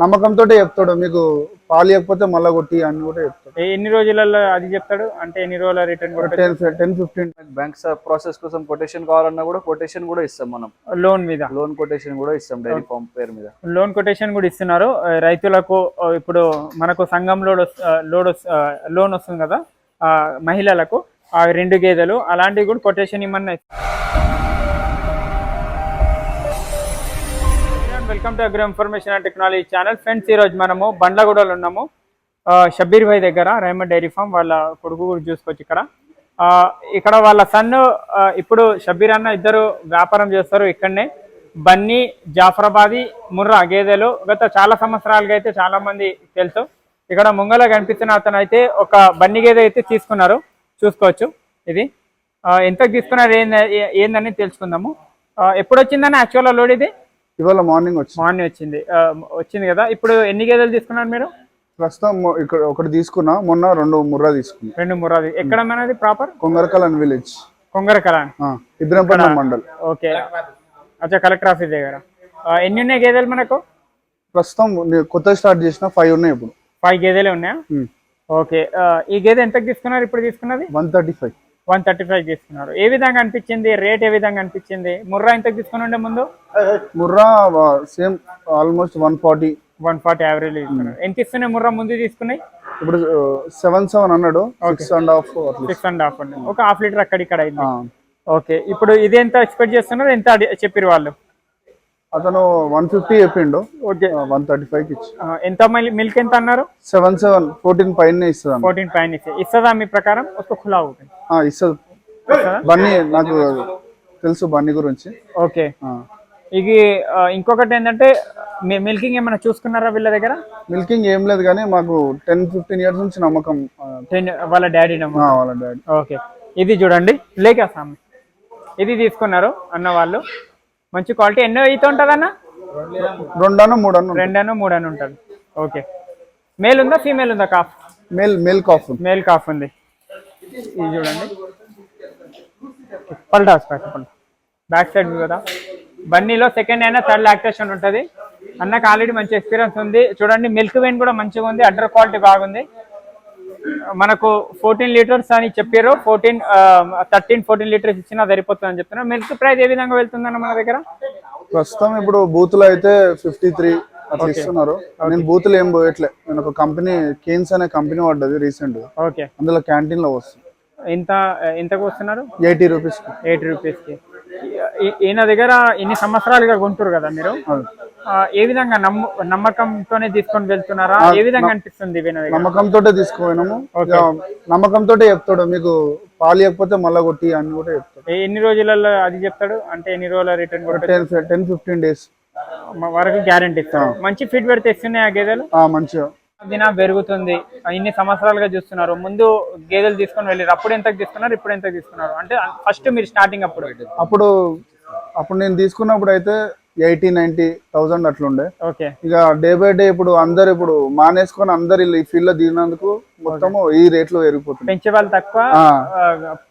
నమ్మకంతో చెప్తాడు. మీకు పాలు ఇవ్వకపోతే మళ్ళీ కొట్టి అని కూడా చెప్తాడు. ఏ- ఎన్ని రోజులలో అది చెప్తాడు? అంటే ఎన్ని రోజుల return ten ten fifteen bank process కోసం కొటేషన్ కావాలన్నా కూడా కొటేషన్ కూడా ఇస్తాం మనం. లోన్ మీద. లోన్ కొటేషన్ కూడా ఇస్తాం డైరీ ఫామ్ పేరు మీద. లోన్ కొటేషన్ కూడా ఇస్తున్నారు. రైతులకు ఇప్పుడు మనకు సంఘం లోడ్ లోడ్ లోన్ వస్తుంది కదా ఆ, మహిళలకు ఆ రెండు గేదెలు అలాంటివి కూడా quotation ఇమ్మన్నా welcome to agro information and technology channel. Friends ఈరోజు మనము బండ్లగూడలో ఉన్నాము. షబీర్ షబ్బీర్ భాయ్ దగ్గర రేమండ్ డైరీ ఫామ్ వాళ్ళ కొడుకు కూడా చూసుకోవచ్చు ఇక్కడ. ఇక్కడ వాళ్ళ సన్ ఇప్పుడు షబ్బీర్ అన్న ఇద్దరు వ్యాపారం చేస్తారు ఇక్కడనే. బన్నీ జాఫరాబాది ముర్రా గేదెలు గత చాలా సంవత్సరాలుగా అయితే చాలా మంది తెలుసు. ఇక్కడ ముంగల కనిపిస్తున్న అతను అయితే ఒక బన్నీ గేదె అయితే తీసుకున్నారు. చూసుకోవచ్చు ఇది. ఎంత ఎంతకు తీసుకున్నారు ఏంద- ఏందని తెలుసుకుందాము. ఎప్పుడు వచ్చిందని యాక్చువల్గా లోడ్ ఇది? ఇవాళ మార్నింగ్ వచ్చి మార్నింగ్ వచ్చింది. వచ్చింది కదా. ఇప్పుడు ఎన్ని గేదెలు తీసుకున్నారు మీరు? ప్రస్తుతం ఇక్కడ ఒకటి తీసుకున్నా మొన్న రెండు ముర్రా తీసుకున్నా. రెండు మురాది ఎక్కడ మనది ప్రాపర్ కొంగరకల్ అని విలేజ్ కొంగరకల ఇబ్రహంపట్నం మండల్. ఓకే. అచ్చా కలెక్టర్ ఆఫీస్ దగ్గర. ఎన్ని ఉన్నాయి గేదెలు మనకు? ప్రస్తుతం కొత్త స్టార్ట్ చేసిన ఫైవ్ ఉన్నాయి ఇప్పుడు. ఫైవ్ గేదెలు ఉన్నాయా? ఓకే. ఈ గేదె ఎంతకు తీసుకున్నారు ఇప్పుడు తీసుకున్నది? One thirty five. One thirty five తీసుకున్నారు. ఏ విధంగా అనిపించింది? రేట్ ఏ విధంగా అనిపించింది? ముర్రా ఎంతకు తీసుకుని ఉండే ముందు? Murrah same almost one forty. One forty average తీసుకున్నారు. ఎంత ఇస్తున్నాయి ముర్రా ముందు తీసుకున్నాయి? ఇప్పుడు సెవెన్ సెవెన్ అన్నాడు. Six and half six and half అండి ఒక హాఫ్ లీటర్ అక్కడ ఇక్కడ అయింది ఓకే ఇప్పుడు ఇది ఎంత ఎక్స్పెక్ట్ చేస్తున్నారు? ఎంత చెప్పారు వాళ్ళు? అతను వన్ ఫిఫ్టీ చెప్పిండు. ఓకే. వన్ థర్టీ ఫైవ్ ఇచ్చి. ఎంత మిల్క్ ఎంత అన్నారు? సెవెన్ సెవెన్ ఫోర్టీన్ పైన ఇస్తుంది ఫోర్టీన్ పైన ఇస్తే. ఇస్తుందా మీ ప్రకారం? ఒక ఖులా అవుతుంది. ఇస్తుంది. బన్నీ నాకు తెలుసు బన్నీ గురించి. ఓకే. ఇది ఇంకొకటి ఏంటంటే మిల్కింగ్ ఏమైనా చూసుకున్నారా వీళ్ళ దగ్గర? మిల్కింగ్ ఏం లేదు కానీ మాకు టెన్ ఫిఫ్టీన్ ఇయర్స్ నుంచి నమ్మకం టెన్ వాళ్ళ డాడీ ఆ, వాళ్ళ డాడీ. ఓకే. ఇది చూడండి లేక స్వామి ఇది తీసుకున్నారు అన్న వాళ్ళు. మంచి క్వాలిటీ ఎన్నో అయితే ఉంటుంది అన్న రెండన్న మూడన్న రెండను మూడను ఉంటుంది. ఓకే. మేల్ ఉందా ఫీమేల్ ఉందా calf male male calf male calf ఉంది. ఇది చూడండి. పల్టా పల్టా బ్యాక్ సైడ్ కదా. బన్నీలో సెకండ్ అయినా థర్డ్ లాక్టేషన్ ఉంటుంది. అన్నకు ఆల్రెడీ మంచి ఎక్స్పీరియన్స్ ఉంది. చూడండి మిల్క్ వెయిన్ కూడా మంచిగా ఉంది. అడ్డర్ క్వాలిటీ బాగుంది. మనకు ఫోర్టీన్ లీటర్స్ అని చెప్పారు. ఫోర్టీన్ థర్టీన్ ఫోర్టీన్ లీటర్స్ ఇచ్చినా సరిపోతుంది అని చెప్తున్నారు. మిల్క్ ప్రైస్ ఏ విధంగా వెళ్తుందన్న మన దగ్గర? ప్రస్తుతం ఇప్పుడు బూతులు అయితే ఫిఫ్టీ త్రీ అట్లా ఇస్తున్నారు. నేను బూతులు ఏం పోయట్లే. నేను ఒక కంపెనీ కేన్స్ అనే కంపెనీ పడ్డది రీసెంట్ ఓకే అందులో క్యాంటీన్లో వస్తుంది ఇంత ఎంతకు వస్తున్నారు? ఎయిటీ రూపీస్ ఎయిట్ రూపీస్కి ఈయన దగ్గర ఇన్ని సంవత్సరాలుగా కొంటారు కదా మీరు? ఆ, ఏ విధంగా నమ్ము నమ్మకంతోనే తీసుకొని వెళ్తున్నారా? ఏ విధంగా అనిపిస్తుంది నమ్మకంతో తీసుకుపోయినాము. నమ్మకంతో చెప్తాడు. మీకు పాలు ఇవ్వకపోతే మళ్ళీ కొట్టి అని కూడా చెప్తాడు. ఎన్ని రోజులలో అది చెప్తాడు? అంటే ఎన్ని రోజుల return ten ten fifteen days. వరకు గ్యారంటీ ఇస్తాడు. మంచి ఫీడ్ పెడితే ఇస్తున్నాయి ఆ గేదెలు మంచిగా. దిన పెరుగుతుంది. ఇన్ని సంవత్సరాలుగా చూస్తున్నారు. ముందు గేదెలు తీసుకొని వెళ్ళారు అప్పుడు ఎంతకు తీసుకున్నారు? ఇప్పుడు ఎంతకు తీసుకున్నారు? అంటే ఫస్ట్ మీరు స్టార్టింగ్ అప్పుడు. అప్పుడు అప్పుడు నేను తీసుకున్నప్పుడు అయితే ఎయిటీ నైన్టీ థౌజండ్ అట్లుండే. ఓకే. ఇక డే బై డే ఇప్పుడు అందరు ఇప్పుడు మానేసుకొని అందరు ఈ ఫీల్డ్లో దిగినందుకు మొత్తము ఈ రేట్లు పెరిగిపోతుంది. పెంచే వాళ్ళు తక్కువ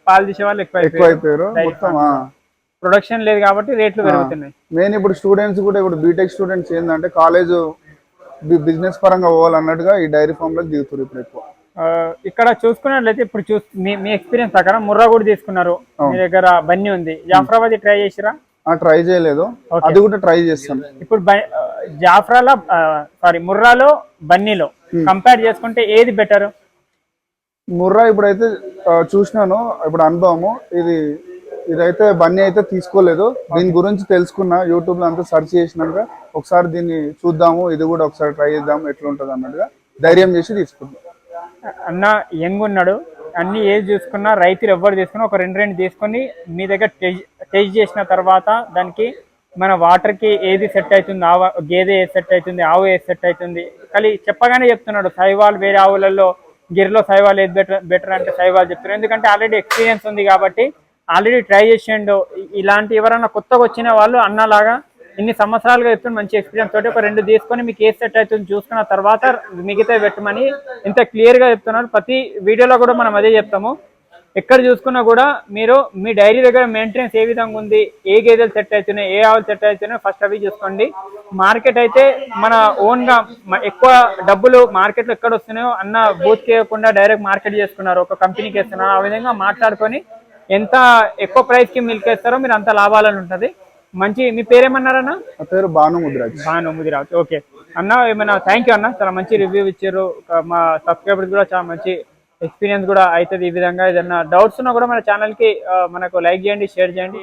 పాలు తీసే వాళ్ళు ఎక్కువ ఎక్కువ అయిపోయారు మొత్తం ప్రొడక్షన్ లేదు కాబట్టి రేట్లు పెరుగుతున్నాయి. మెయిన్ ఇప్పుడు స్టూడెంట్స్ కూడా ఇప్పుడు బీటెక్ స్టూడెంట్స్ ఏంటంటే కాలేజ్ బిజినెస్ పరంగా పోవాలన్నట్టుగా ఈ డైరీ ఫామ్లో దిగుతారు ఇప్పుడు ఎక్కువ. ఇక్కడ చూసుకున్నట్లయితే ఇప్పుడు చూ మీ ఎక్స్పీరియన్స్ ప్రకారం ముర్రా కూడా తీసుకున్నారు. మీ దగ్గర బన్నీ ఉంది. జాఫరాబాద్ ట్రై చేసిరా? ట్రై చేయలేదు. అది కూడా ట్రై చేస్తాను ఇప్పుడు జాఫరాలో సారీ ముర్రాలో బన్నీలో కంపేర్ చేసుకుంటే ఏది బెటర్ ముర్రా ఇప్పుడైతే చూసినాను. ఇప్పుడు అనుభవము. ఇది ఇదైతే బన్నీ అయితే తీసుకోలేదు. దీని గురించి తెలుసుకున్నా యూట్యూబ్లో అంతా సెర్చ్ చేసినాక ఒకసారి దీన్ని చూద్దాము ఇది కూడా ఒకసారి ట్రై చేద్దాము ఎట్లుంటది అన్నట్టుగా ధైర్యం చేసి తీసుకుందాం అన్న యంగ్ ఉన్నాడు. అన్ని ఏది చూసుకున్నా రైతులు ఎవరు తీసుకున్నా ఒక రెండు రెండు తీసుకొని మీ దగ్గర టేస్ట్ చేసిన తర్వాత దానికి మన వాటర్కి ఏది సెట్ అవుతుంది ఆవు గేదె ఏది సెట్ అవుతుంది ఆవు ఏది సెట్ అవుతుంది. కానీ చెప్పగానే చెప్తున్నాడు సైవాల్ వేరే ఆవులలో గిరిలో సైవాల్ ఏది బెటర్ బెటర్ అంటే సైవాల్ చెప్తున్నాడు. ఎందుకంటే ఆల్రెడీ ఎక్స్పీరియన్స్ ఉంది కాబట్టి ఆల్రెడీ ట్రై చేసిండు. ఇలాంటి ఎవరైనా కొత్తగా వచ్చిన వాళ్ళు అన్నలాగా ఇన్ని సంవత్సరాలుగా చెప్తున్న మంచి ఎక్స్పీరియన్స్ తోటి ఒక రెండు తీసుకొని మీకు ఏ సెట్ అవుతుంది చూసుకున్న తర్వాత మిగతా పెట్టమని ఇంత క్లియర్గా చెప్తున్నారు. ప్రతి వీడియోలో కూడా మనం అదే చెప్తాము. ఎక్కడ చూసుకున్నా కూడా మీరు మీ డైరీ దగ్గర మెయింటెనెన్స్ ఏ విధంగా ఉంది ఏ గేదెలు సెట్ అవుతున్నాయి ఏ ఆవులు సెట్ అవుతున్నాయి ఫస్ట్ అవి చూసుకోండి. మార్కెట్ అయితే మన ఓన్గా ఎక్కువ డబ్బులు మార్కెట్లో ఎక్కడ వస్తున్నాయో అన్న బూత్ చేయకుండా డైరెక్ట్ మార్కెట్ చేసుకున్నారు. ఒక కంపెనీకి వేస్తున్నారు ఆ విధంగా మాట్లాడుకొని ఎంత ఎక్కువ ప్రైస్కి మిల్క్ వేస్తారో మీరు అంత లాభాలని ఉంటది. మంచి మీ పేరేమన్నారన్నా? నా పేరు భాను ముద్రాజ్. బాగా ముదిరాజ్. ఓకే. అన్న ఏమైనా థ్యాంక్ యూ అన్న. చాలా మంచి రివ్యూ ఇచ్చారు. మా సబ్స్క్రైబర్స్ కూడా చాలా మంచి ఎక్స్పీరియన్స్ కూడా అవుతుంది ఈ విధంగా. ఏదన్నా డౌట్స్ ఉన్నా కూడా మన ఛానల్కి మనకు లైక్ చేయండి షేర్ చేయండి.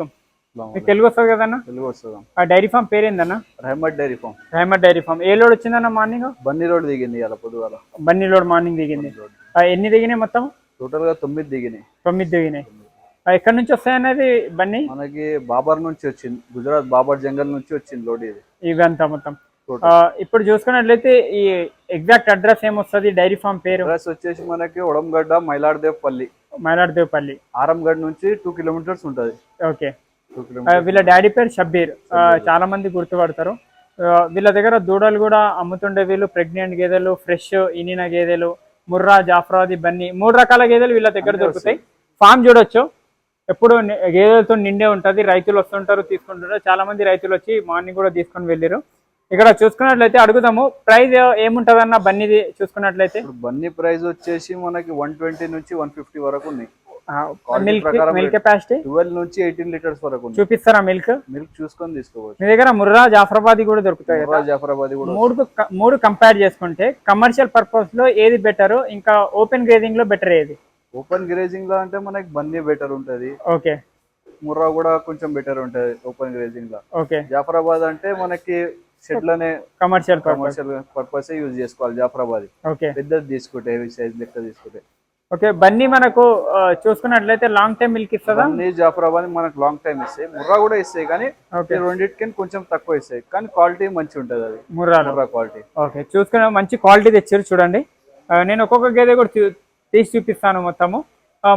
యూ మీకు తెలుగు వస్తుంది కదన్న? తెలుగు వస్తుందా. ఆ dairy farm పేరేందన్న? Rahmat dairy farm Rahmat dairy farm ఏ లోడ్ వచ్చిందన్న మార్నింగ్ బన్నీ రోడ్ దిగింది ఇలా పొద్దుగాల. బన్నీ లోడ్ మార్నింగ్ దిగింది. ఆ, ఎన్ని దిగినాయి మొత్తం? టోటల్గా తొమ్మిది దిగినాయి. తొమ్మిది దిగినాయి. ఎక్కడి నుంచి వస్తాయన్నది బన్నీ? మనకి బాబర్ నుంచి వచ్చింది. గుజరాత్ బాబర్ జంగల్ నుంచి వచ్చింది లోడ్ ఇది. ఇవంతా మొత్తం. ఇప్పుడు చూసుకున్నట్లయితే ఈ ఎగ్జాక్ట్ అడ్రస్ ఏమొస్తుంది? డైరీ ఫామ్ పేరు? అడ్రస్ వచ్చేసి మనకి ఉడంగడ్డ మైలాడదేవ్ పల్లి మైలాడ్దేవ్పల్లి. ఆరంగడ్ నుంచి టూ కిలోమీటర్స్ ఉంటుంది. ఓకే. వీళ్ళ డాడీ పేరు షబ్బీర్. చాలా మంది గుర్తుపడతారు. వీళ్ళ దగ్గర దూడలు కూడా అమ్ముతుండే వీళ్ళు. ప్రెగ్నెంట్ గేదెలు ఫ్రెష్ ఇనిన గేదెలు ముర్రా జాఫ్రాది బన్నీ మూడు రకాల గేదెలు వీళ్ళ దగ్గర దొరుకుతాయి. ఫామ్ చూడొచ్చు. ఎప్పుడు గేదెలతో నిండే ఉంటది. రైతులు వస్తుంటారు తీసుకుంటారు చాలా మంది రైతులు వచ్చి మార్నింగ్ కూడా తీసుకొని వెళ్ళారు ఇక్కడ చూసుకున్నట్లయితే అడుగుదాము ప్రైస్ ఏముంటదన్న బన్నీది చూసుకున్నట్లయితే? బన్నీ ప్రైస్ వచ్చేసి మనకి వన్ ట్వంటీ నుంచి వన్ ఫిఫ్టీ వరకు ఉన్నాయి. మిల్క్ ప్రకారం మిల్క్ కెపాసిటీ ట్వెల్వ్ నుంచి ఎయిటీన్ లీటర్స్ వరకు చూపిస్తారా మిల్క్ మిల్క్ చూసుకొని తీసుకోవచ్చు. మీ దగ్గర ముర్రా జాఫరాబాదీ కూడా దొరుకుతాయి జాఫరాబాద్ కూడా మూడు మూడు కంపేర్ చేసుకుంటే కమర్షియల్ పర్పస్లో ఏది బెటర్ ఇంకా ఓపెన్ గ్రేడింగ్లో బెటర్ ఏది? ఓపెన్ గ్రేజింగ్లో అంటే మనకి బన్నీ బెటర్ ఉంటది. ఓకే. ముర్రా కూడా కొంచెం బెటర్ ఉంటది ఓపెన్ గ్రేజింగ్లో. ఓకే. జాఫరాబాద్ అంటే మనకి షెడ్లనే commercial purpose commercial purpose use చేసుకోవాలి జాఫరాబాద్. ఓకే. పెద్దది తీసుకుంటే హెవీ సైజ్ లెక్క తీసుకుంటే. ఓకే బన్నీ మనకు చూసుకున్నట్లయితే లాంగ్ టైం మిల్క్ ఇస్తుందా? అన్ని జాఫరాబాద్ మనకు లాంగ్ టైం ఇస్తాయి. ముర్రా కూడా ఇస్తాయి కానీ రెండింటికి కొంచెం తక్కువ ఇస్తాయి. కానీ క్వాలిటీ మంచి ఉంటది అది. ముర్రాలు ముర్రా క్వాలిటీ ఓకే చూసుకున్న మంచి క్వాలిటీ తెచ్చారు చూడండి. నేను ఒక్కొక్క గేదె కూడా తీసి చూపిస్తాను మొత్తము.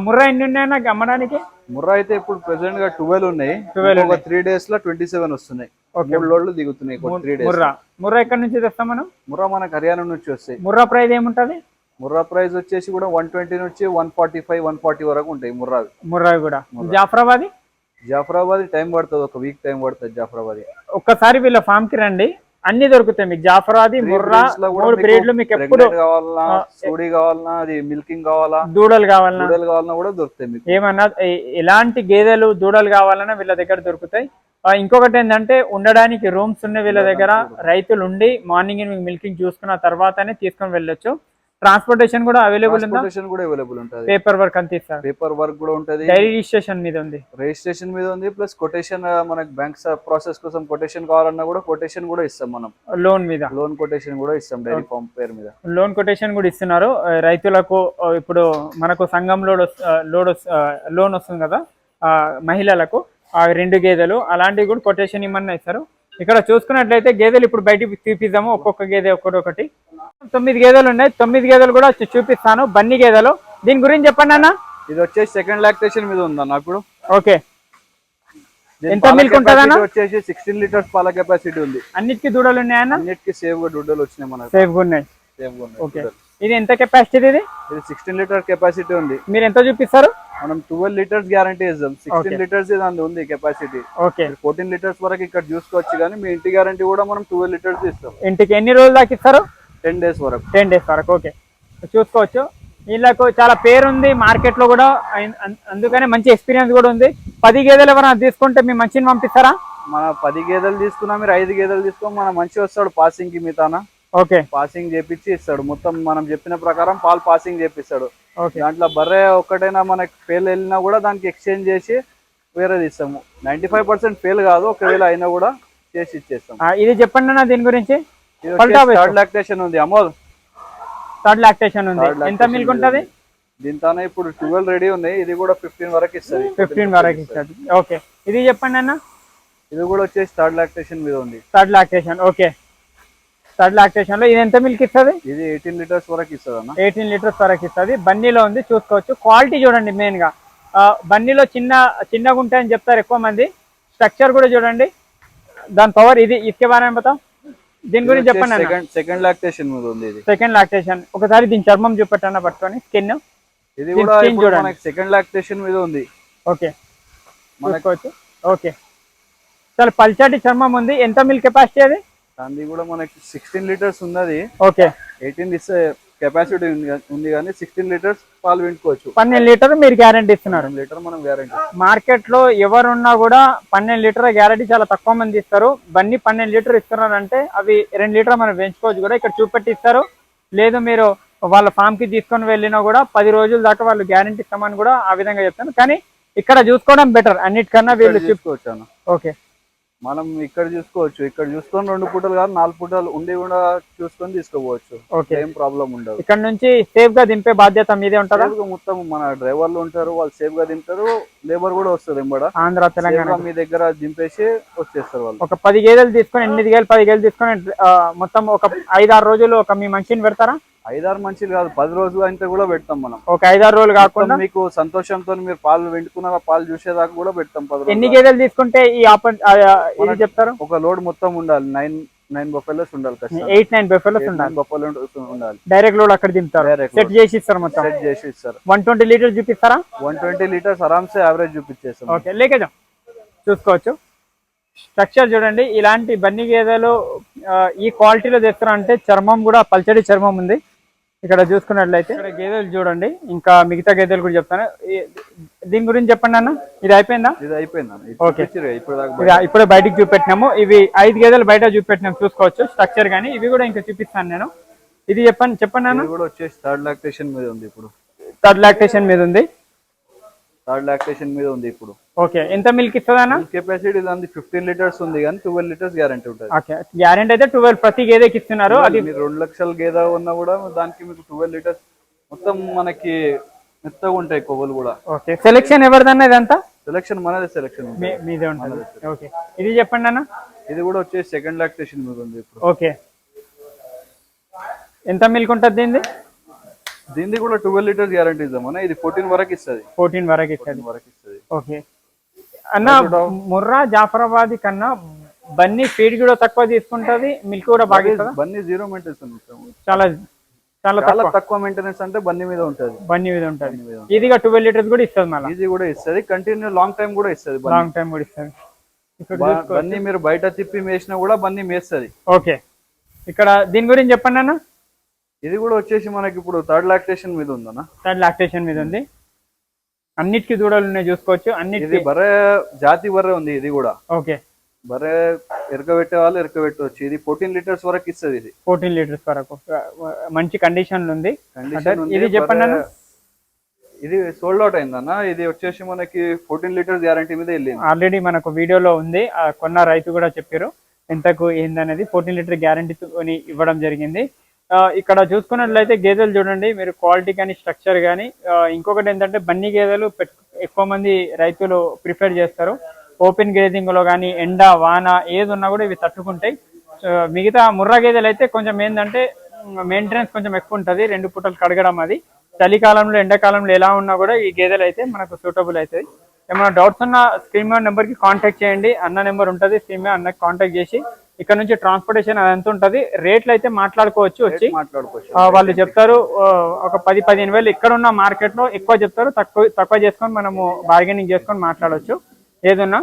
ముర్రా ఎన్ని ఉన్నాయి నాకు అమ్మడానికి? ముర్రా అయితే ఇప్పుడు ప్రెసెంట్గా ట్వెల్వ్ ఉన్నాయి. 12 ఒక త్రీ డేస్లో ట్వంటీ సెవెన్ వస్తున్నాయి లోడ్లు దిగుతున్నాయి. ముర్రా. ముర్రా ఎక్కడి నుంచి తెస్తాం మనం? ముర్రా మనకు హర్యానా నుంచి వస్తాయి. ముర్రా ప్రైస్ ఏముంటది? ముర్రా ప్రైస్ వచ్చేసి కూడా వన్ ట్వంటీ నుంచి one forty five one forty వరకు ఉంటాయి ముర్రావి. ముర్రా కూడా. జాఫరాబాదీ? జాఫరాబాద్ టైం పడుతుంది ఒక వీక్ టైం పడుతుంది జాఫరాబాద్. ఒక్కసారి వీళ్ళ ఫామ్కి రండి. అన్ని దొరుకుతాయి మీకు. జాఫరాది ముర్రా మూడు బ్రీడ్లు మీకు ఎప్పుడు కావాలన్నా సూడి కావాలన్నా అది మిల్కింగ్ కావాలా దూడలు కావాలన్నా. దూడలు కావాలన్నా కూడా దొరుకుతాయి మీకు. ఏమన్నా ఎ- ఎలాంటి గేదెలు దూడలు కావాలన్నా వీళ్ళ దగ్గర దొరుకుతాయి. ఇంకొకటి ఏంటంటే ఉండడానికి రూమ్స్ ఉన్న వీళ్ళ దగ్గర రైతులు ఉండి మార్నింగ్ మిల్కింగ్ చూసుకున్న తర్వాతనే తీసుకొని వెళ్ళొచ్చు. ట్రాన్స్పోర్టేషన్ కూడా అవైలబుల్ ట్రాన్స్పోర్టేషన్ కూడా అవైలబుల్ ఉంటుంది. పేపర్ వర్క్ అంత ఇస్తారు? పేపర్ వర్క్ కూడా ఉంటది. డైరీ రిజిస్ట్రేషన్ మీద ఉంది. రిజిస్ట్రేషన్ మీద ఉంది ప్లస్ కొటేషన్ మనకి బ్యాంక్ ప్రాసెస్ కోసం కొటేషన్ కావాలన్నా కూడా కొటేషన్ కూడా ఇస్తాం మనం. లోన్ మీద? లోన్ కొటేషన్ కూడా ఇస్తాం డైరీ ఫామ్ పేరు మీద. లోన్ కొటేషన్ కూడా ఇస్తున్నారు. ఆ, రైతులకు ఆ, ఇప్పుడు మనకు సంఘం లోడ్ లోడ్ లోన్ వస్తుంది కదా ఆ, మహిళలకు ఆ రెండు గేదెలు అలాంటివి కూడా కొటేషన్ ఇమ్మన్నా ఇస్తారు. ఇక్కడ చూసుకున్నట్లయితే గేదెలు ఇప్పుడు బయటికి చూపిద్దాము. ఒక్కొక్క గేదె ఒక్కొక్కటి తొమ్మిది గేదెలు ఉన్నాయి. తొమ్మిది గేదెలు కూడా చూపిస్తాను. బన్నీ గేదెలు. దీని గురించి చెప్పండి అన్న. ఇది వచ్చేసి సెకండ్ లాక్టేషన్ మీద ఉందన్న ఇప్పుడు. ఓకే. ఎంత ఉంటుందన్న? capacity వచ్చేసి సిక్స్టీన్ లీటర్స్ పాల కెపాసిటీ ఉంది. అన్నిటికీ దూడలు ఉన్నాయన్న అన్నిటికీ సేవ్గా డుడ్డలు వచ్చినాయి మనకు సేఫ్గా ఉన్నాయి. సేవ్గా ఉన్నాయి ఓకే. ఇది ఎంత కెపాసిటీ ఇది? ఇది సిక్స్టీన్ లీటర్ కెపాసిటీ ఉంది. మీరు ఎంత చూపిస్తారు? మనం ట్వెల్వ్ లీటర్స్ గ్యారంటీ ఇస్తాం సిక్స్టీన్ లీటర్స్ ఇది ఉంది కెపాసిటీ ఓకే ఫోర్టీన్ లీటర్స్ వరకు ఇక్కడ చూసుకోవచ్చు కానీ మీ ఇంటి గ్యారంటీ కూడా మనం ట్వెల్వ్ లీటర్స్ ఇస్తాం. ఇంటికి ఎన్ని రోజులు దాకా ఇస్తారు? టెన్ డేస్ వరకు. టెన్ డేస్ వరకు ఓకే చూసుకోవచ్చు. వీళ్ళకు చాలా పేరు ఉంది మార్కెట్లో కూడా అందుకనే మంచి ఎక్స్పీరియన్స్ కూడా ఉంది. పది గేదెలు ఎవరైనా తీసుకుంటే మీ మంచిని పంపిస్తారా? మన పది గేదెలు తీసుకున్నా మీరు ఐదు గేదెలు తీసుకో మన మంచి వస్తాడు పాసింగ్కి మితాన ఓకే. పాసింగ్ చేపించి ఇస్తాడు. మొత్తం మనం చెప్పిన ప్రకారం పాలు పాసింగ్ చేపిస్తాడు. దాంట్లో బర్రె ఒక్కటైనా మనకి ఫెయిల్ వెళ్ళినా కూడా దానికి ఎక్స్చేంజ్ చేసి వేరేది ఇస్తాము. నైన్టీ ఫైవ్ పర్సెంట్ ఫెయిల్ కాదు. ఒకవేళ అయినా కూడా చేసి ఇచ్చేస్తాం. ఇది చెప్పండి అన్న దీని గురించి. థర్డ్ లాక్టేషన్ ఉంది. అమోల్. థర్డ్ లాక్టేషన్ ఉంది. ఎంత మిల్క్. ఉంటుంది? దీంతోనే ఇప్పుడు ట్వెల్వ్ రెడీ ఉన్నాయి. ఇది కూడా ఫిఫ్టీన్ వరకు ఇస్తుంది ఫిఫ్టీన్ వరకు ఇస్తుంది ఓకే ఇది చెప్పండి అన్న. ఇది కూడా వచ్చేసి థర్డ్ లాక్టేషన్ మీద ఉంది. థర్డ్ లాక్టేషన్ ఓకే థర్డ్ లాక్టేషన్లో ఇది ఎంత మిల్క్ ఇస్తుంది? ఇది ఎయిటీన్ లీటర్స్ వరకు ఇస్తుంది అన్న ఎయిటీన్ లీటర్స్ వరకు ఇస్తుంది. బన్నీలో ఉంది చూసుకోవచ్చు. క్వాలిటీ చూడండి మెయిన్గా. బన్నీలో చిన్న చిన్నగా ఉంటాయని చెప్తారు ఎక్కువ మంది. స్ట్రక్చర్ కూడా చూడండి. దాని పవర్ ఇది. ఇసుకే బాగా పతా దీని గురించి చెప్పండి సెకండ్ లాక్టేషన్ ఉంది ఇది. సెకండ్ లాక్టేషన్ ఒకసారి దీని చర్మం చూపెట్టన్న పట్టుకొని. స్కిన్ ఇది కూడా Skin ఇప్పుడు చూడండి. మనకి సెకండ్ లాక్టేషన్ మీద ఉంది. ఓకే చూసుకోవచ్చు. ఓకే చాలా పల్చటి చర్మం ఉంది. ఎంత మిల్క్ కెపాసిటీ అది? దాన్ని కూడా మనకి సిక్స్టీన్ లీటర్స్ ఉన్నది. ఓకే. ఎయిటీన్ ఇస్తే కెపాసిటీ ఉంది కానీ సిక్స్టీన్ లీటర్స్ పాలు వింటుకోవచ్చు. పన్నెండు లీటర్ మీరు గ్యారంటీ ఇస్తున్నారు. లీటర్ మనం గ్యారంటీ మార్కెట్లో ఎవరున్నా కూడా పన్నెండు లీటర్ గ్యారంటీ చాలా తక్కువ మంది ఇస్తారు. బన్నీ పన్నెండు లీటర్ ఇస్తున్నారంటే అవి రెండు లీటర్ మనం పెంచుకోవచ్చు కూడా. ఇక్కడ చూపెట్టి ఇస్తారు లేదు మీరు వాళ్ళ ఫామ్కి తీసుకొని వెళ్ళినా కూడా పది రోజుల దాకా వాళ్ళు గ్యారంటీ ఇస్తామని కూడా ఆ విధంగా చెప్తాను. కానీ ఇక్కడ చూసుకోవడం బెటర్ అన్నిటికన్నా వీళ్ళు చూసుకోవచ్చు ఓకే మనం ఇక్కడ చూసుకోవచ్చు. ఇక్కడ చూసుకొని రెండు పూటలు కాదు నాలుగు పూటలు ఉండి కూడా చూసుకొని తీసుకోవచ్చు ఏం ప్రాబ్లం ఉండదు. ఇక్కడ నుంచి సేఫ్గా దింపే బాధ్యత మీదే గా మొత్తం మన డ్రైవర్లు ఉంటారు వాళ్ళు సేఫ్గా దింటారు లేబర్ కూడా వస్తుంది ఎంబడ ఆంధ్ర తెలంగాణ. మీ దగ్గర దింపేసి వచ్చేస్తారు వాళ్ళు. ఒక పది గేదెలు తీసుకొని ఎనిమిది గేదెలు పది గేదెలు తీసుకొని మొత్తం ఒక ఐదారు రోజులు ఒక మీ మనిషిని పెడతారా? ఐదారు మంచిది కాదు పది రోజులు అయితే కూడా పెడతాం మనం. ఒక ఐదారు రోజులు కాకుండా మీకు సంతోషంతో మీరు పాలు వెంటుకున్నాక పాలు చూసేదాకా కూడా పెడతాం పది ఎన్ని గేదెలు తీసుకుంటే ఈ చెప్తారు? ఒక లోడ్ మొత్తం ఉండాలి నైన్ నైన్ బొఫెలోస్ ఉండాలి ఎయిట్ నైన్ బెఫెలోస్ ఉండాలి. బొఫెలో ఉండాలి. డైరెక్ట్ లోడ్ అక్కడ దింపుతారు. సెట్ చేసి ఇస్తారు మొత్తం. సెట్ చేసి ఇస్తారు వన్ ట్వంటీ లీటర్స్ చూపిస్తారా? వన్ ట్వంటీ లీటర్స్ ఆరామ్సే యావరేజ్ చూపించేస్తాం. ఓకే లేకేజం చూసుకోవచ్చు. స్ట్రక్చర్ చూడండి. ఇలాంటి బన్ని గేదెలు ఈ క్వాలిటీలో తెస్తారంటే చర్మం కూడా పల్చడి చర్మం ఉంది. ఇక్కడ చూసుకున్నట్లయితే ఇక్కడ గేదెలు చూడండి ఇంకా మిగతా గేదెలు కూడా చెప్తాను. దీని గురించి చెప్పండి అన్న ఇది అయిపోయిందా? ఇది అయిపోయింది ఇప్పుడు బయటికి చూపెట్టినాము. ఇవి ఐదు గేదెలు బయట చూపెట్టినాము చూసుకోవచ్చు స్ట్రక్చర్ కానీ ఇవి కూడా ఇంకా చూపిస్తాను నేను. ఇది చెప్పండి చెప్పండి అన్న. కూడా వచ్చేసి థర్డ్ లాక్టేషన్ మీద ఉంది ఇప్పుడు. థర్డ్ లాక్టేషన్ మీద ఉంది. థర్డ్ లాక్టేషన్ మీద ఉంది ఇప్పుడు. ఓకే. ఎంత మిల్క్ ఇస్తుంది అన్న కెపాసిటీ దాని ఫిఫ్టీన్ లీటర్స్ ఉంది కానీ ట్వెల్వ్ లీటర్స్ గ్యారంటీ ఉంటుంది. ఓకే. గ్యారెంటీ అయితే ట్వెల్వ్ ప్రతి గేదెకి ఇస్తున్నారు. అది మీరు రెండు లక్షల గేదె ఉన్నా కూడా దానికి మీకు ట్వెల్వ్ లీటర్స్ మొత్తం మనకి మెత్తగా ఉంటాయి కొవ్వులు కూడా. ఓకే. సెలెక్షన్ ఎవరిదన్న ఇదంతా? సెలక్షన్ మనదే సెలక్షన్ మీదే ఉంటుంది. ఓకే. ఇది చెప్పండి అన్న. ఇది కూడా వచ్చేసి సెకండ్ లాక్టేషన్ మీద ఉంది ఇప్పుడు. ఓకే. ఎంత మిల్క్ ఉంటుంది దీనిది? దీనికి కూడా ట్వెల్వ్ లీటర్స్ గ్యారంటీ ఇద్దామన్నా ఇది ఫోర్టీన్ వరకు ఇస్తుంది. ఫోర్టీన్ వరకు ఇస్తుంది. వరకు ఇస్తుంది. ఓకే. అన్న ముర్రా జాఫరాబాద్ కన్నా బన్నీ ఫీడ్ కూడా తక్కువ తీసుకుంటది మిల్క్ కూడా బాగా బన్నీ జీరో మెయింటెనెన్స్ ఉంది చాలా చాలా చాలా తక్కువ. మెయింటెనెన్స్ అంటే బన్నీ మీద ఉంటుంది. బన్నీ మీద ఉంటుంది. ఇదిగా ట్వెల్వ్ లీటర్స్ కూడా ఇస్తుంది మళ్ళీ. ఈజీ కూడా ఇస్తుంది. కంటిన్యూ లాంగ్ టైం కూడా ఇస్తుంది లాంగ్ టైం కూడా ఇస్తుంది. బన్నీ మీరు బయట తిప్పి మేసినా కూడా బన్నీ మేస్తుంది. ఓకే. ఇక్కడ దీని గురించి చెప్పండి అన్న. ఇది కూడా వచ్చేసి మనకి ఇప్పుడు థర్డ్ లాక్టేషన్ మీద ఉందన్న. థర్డ్ లాక్టేషన్ మీద ఉంది. అన్నిటికీ దూడలు ఉన్నాయి చూసుకోవచ్చు. ఇది అన్నిటికీ బర్రె జాతి బర్రె ఉంది ఇది కూడా. ఓకే. బర్రె ఎరకబెట్టే వాళ్ళు ఎరకబెట్టవచ్చు. ఇది ఫోర్టీన్ లీటర్స్ వరకు ఇస్తుంది ఇది. ఫోర్టీన్ లీటర్స్ వరకు. మంచి కండిషన్ ఉంది. కండిషన్ ఇది చెప్పండి ఇది సోల్డ్ అవుట్ అయిందన్న ఇది వచ్చేసి మనకి ఫోర్టీన్ లీటర్స్ గ్యారంటీ మీద వెళ్ళింది. ఆల్రెడీ మనకు వీడియోలో ఉంది. ఆ కొన్న రైతు కూడా చెప్పారు. ఎంతకు ఏందనేది? ఫోర్టీన్ లీటర్ గ్యారంటీ ఇవ్వడం జరిగింది. ఇక్కడ చూసుకున్నట్లయితే గేదెలు చూడండి మీరు క్వాలిటీ కానీ స్ట్రక్చర్ కానీ ఇంకొకటి ఏంటంటే బన్నీ గేదెలు పెట్ ఎక్కువ మంది రైతులు ప్రిఫర్ చేస్తారు. ఓపెన్ గ్రేజింగ్లో కానీ ఎండ వాన ఏది ఉన్నా కూడా ఇవి తట్టుకుంటాయి. మిగతా ముర్రా గేదెలు అయితే కొంచెం ఏంటంటే మెయింటెనెన్స్ కొంచెం ఎక్కువ ఉంటుంది. రెండు పూటలు కడగడం అది. చలికాలంలో ఎండాకాలంలో ఎలా ఉన్నా కూడా ఈ గేదెలు అయితే మనకు సూటబుల్ అవుతుంది ఏమైనా డౌట్స్ ఉన్న స్క్రీన్ మీద నెంబర్కి కాంటాక్ట్ చేయండి. అన్న నెంబర్ ఉంటుంది స్క్రీన్ మీద అన్నకి కాంటాక్ట్ చేసి ఇక్కడ నుంచి ట్రాన్స్పోర్టేషన్ అదంతా ఉంటుంది? రేట్లు అయితే మాట్లాడుకోవచ్చు వచ్చి. మాట్లాడుకోవచ్చు. వాళ్ళు చెప్తారు ఒక పది పదిహేను వేలు ఇక్కడ ఉన్న మార్కెట్లో ఎక్కువ చెప్తారు తక్కువ తక్కువ చేసుకొని మనము బార్గెనింగ్ చేసుకొని మాట్లాడొచ్చు. ఏదన్నా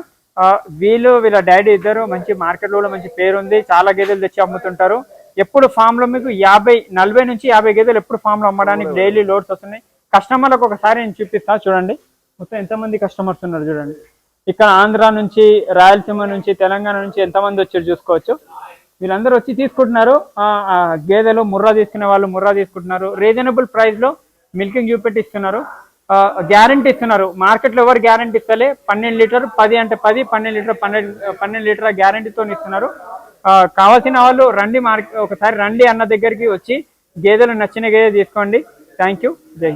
వీళ్ళు వీళ్ళ డాడీ ఇద్దరు మంచి మార్కెట్లో మంచి పేరు ఉంది చాలా గేదెలు తెచ్చి అమ్ముతుంటారు. ఎప్పుడు ఫామ్లో మీకు యాభై నలభై నుంచి యాభై గేదెలు ఎప్పుడు ఫామ్లో అమ్మడానికి డైలీ లోడ్స్ వస్తున్నాయి. కస్టమర్లకు ఒకసారి నేను చూపిస్తా చూడండి. మొత్తం ఎంతమంది కస్టమర్స్ ఉన్నారు చూడండి. ఇక్కడ ఆంధ్ర నుంచి రాయలసీమ నుంచి తెలంగాణ నుంచి ఎంతమంది వచ్చారు చూసుకోవచ్చు. వీళ్ళందరూ వచ్చి తీసుకుంటున్నారు. ఆ, గేదెలు ముర్రా తీసుకునే వాళ్ళు ముర్రా తీసుకుంటున్నారు. రీజనబుల్ ప్రైస్లో మిల్కింగ్ చూపెట్టి ఇస్తున్నారు. గ్యారంటీ ఇస్తున్నారు. మార్కెట్లో ఎవరు గ్యారంటీ ఇస్తలే? పన్నెండు లీటర్ పది అంటే పది పన్నెండు లీటర్ పన్నెండు పన్నెండు లీటర్ గ్యారంటీతో ఇస్తున్నారు. ఆ, కావాల్సిన వాళ్ళు రండి మార్కెట్ ఒకసారి రండి అన్న దగ్గరికి వచ్చి గేదెలు నచ్చిన గేదె తీసుకోండి. Thank you. జై